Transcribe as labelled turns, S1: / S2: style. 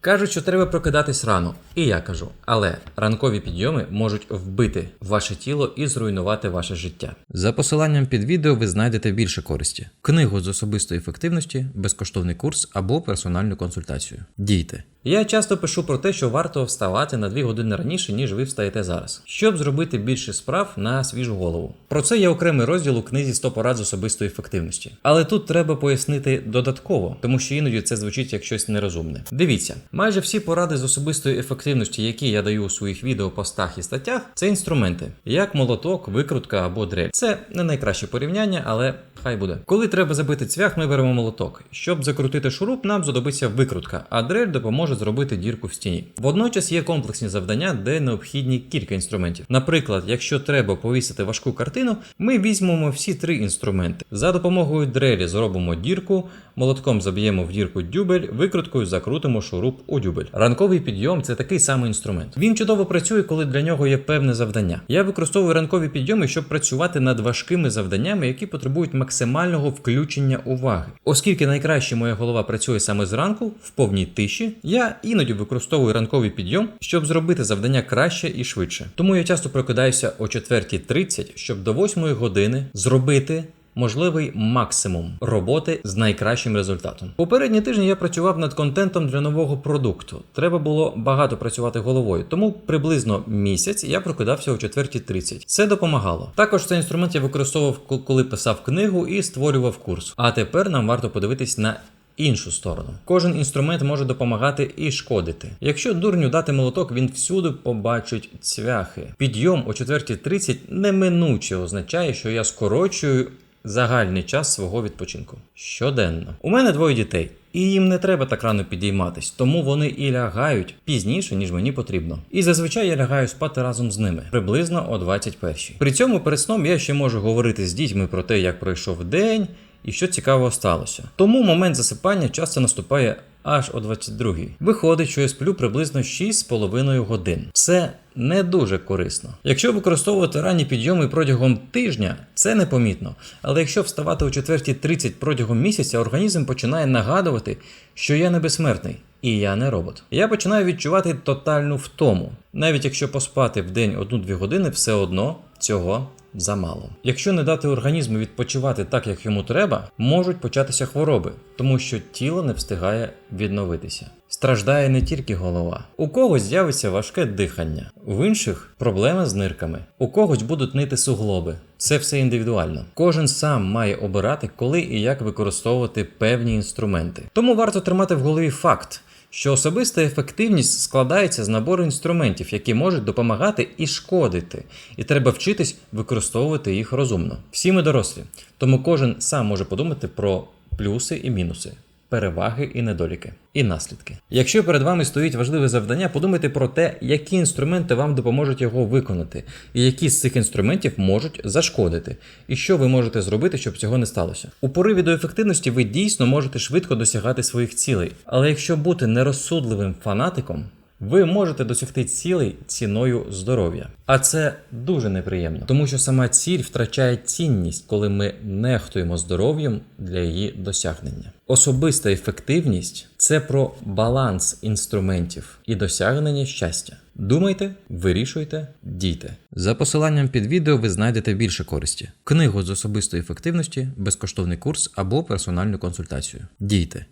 S1: Кажуть, що треба прокидатись рано, і я кажу, але ранкові підйоми можуть вбити ваше тіло і зруйнувати ваше життя. За посиланням під відео ви знайдете більше користі: книгу з особистої ефективності, безкоштовний курс або персональну консультацію. Дійте. Я часто пишу про те, що варто вставати на 2 години раніше, ніж ви встаєте зараз, щоб зробити більше справ на свіжу голову. Про це є окремий розділ у книзі 100 порад з особистої ефективності. Але тут треба пояснити додатково, тому що іноді це звучить як щось нерозумне. Дивіться, майже всі поради з особистої ефективності, які я даю у своїх відео, постах і статтях, це інструменти, як молоток, викрутка або дрель. Це не найкраще порівняння, але хай буде. Коли треба забити цвях, ми беремо молоток. Щоб закрутити шуруп, нам знадобиться викрутка, а дрель допоможе зробити дірку в стіні. Водночас є комплексні завдання, де необхідні кілька інструментів. Наприклад, якщо треба повісити важку картину, ми візьмемо всі три інструменти. За допомогою дрелі зробимо дірку, молотком заб'ємо в дірку дюбель, викруткою закрутимо шуруп у дюбель. Ранковий підйом це такий самий інструмент. Він чудово працює, коли для нього є певне завдання. Я використовую ранкові підйоми, щоб працювати над важкими завданнями, які потребують максимального включення уваги. Оскільки найкраще моя голова працює саме зранку, в повній тиші, я іноді використовую ранковий підйом, щоб зробити завдання краще і швидше. Тому я часто прокидаюся о 4.30, щоб до 8 години зробити. Можливий максимум роботи з найкращим результатом. Попередні тижні я працював над контентом для нового продукту. Треба було багато працювати головою, тому приблизно місяць я прокидався о 4.30. Це допомагало. Також цей інструмент я використовував, коли писав книгу і створював курс. А тепер нам варто подивитись на іншу сторону. Кожен інструмент може допомагати і шкодити. Якщо дурню дати молоток, він всюди побачить цвяхи. Підйом о 4.30 неминуче означає, що я скорочую загальний час свого відпочинку щоденно. У мене двоє дітей. І їм не треба так рано підійматись, тому вони і лягають пізніше, ніж мені потрібно. І зазвичай я лягаю спати разом з ними, приблизно о 21 При цьому перед сном я ще можу говорити з дітьми про те, як пройшов день і що цікавого сталося. Тому момент засипання часто наступає аж о 22-й. Виходить, що я сплю приблизно 6,5 годин. Це не дуже корисно. Якщо використовувати ранні підйоми протягом тижня, це непомітно. Але якщо вставати о 4.30 протягом місяця, організм починає нагадувати, що я не безсмертний. І я не робот. Я починаю відчувати тотальну втому. Навіть якщо поспати в день 1-2 години, все одно цього замало. Якщо не дати організму відпочивати так, як йому треба, можуть початися хвороби, тому що тіло не встигає відновитися. Страждає не тільки голова. У когось з'явиться важке дихання, в інших проблеми з нирками, у когось будуть нити суглоби. Це все індивідуально. Кожен сам має обирати, коли і як використовувати певні інструменти. Тому варто тримати в голові факт. Що особиста ефективність складається з набору інструментів, які можуть допомагати і шкодити, і треба вчитись використовувати їх розумно. Всі ми дорослі, тому кожен сам може подумати про плюси і мінуси, переваги і недоліки, і наслідки. Якщо перед вами стоїть важливе завдання, подумайте про те, які інструменти вам допоможуть його виконати, і які з цих інструментів можуть зашкодити, і що ви можете зробити, щоб цього не сталося. У пориві до ефективності ви дійсно можете швидко досягати своїх цілей, але якщо бути нерозсудливим фанатиком. Ви можете досягти цілей ціною здоров'я, а це дуже неприємно, тому що сама ціль втрачає цінність, коли ми нехтуємо здоров'ям для її досягнення. Особиста ефективність це про баланс інструментів і досягнення щастя. Думайте, вирішуйте, дійте. За посиланням під відео ви знайдете більше користі: книгу з особистої ефективності, безкоштовний курс або персональну консультацію. Дійте.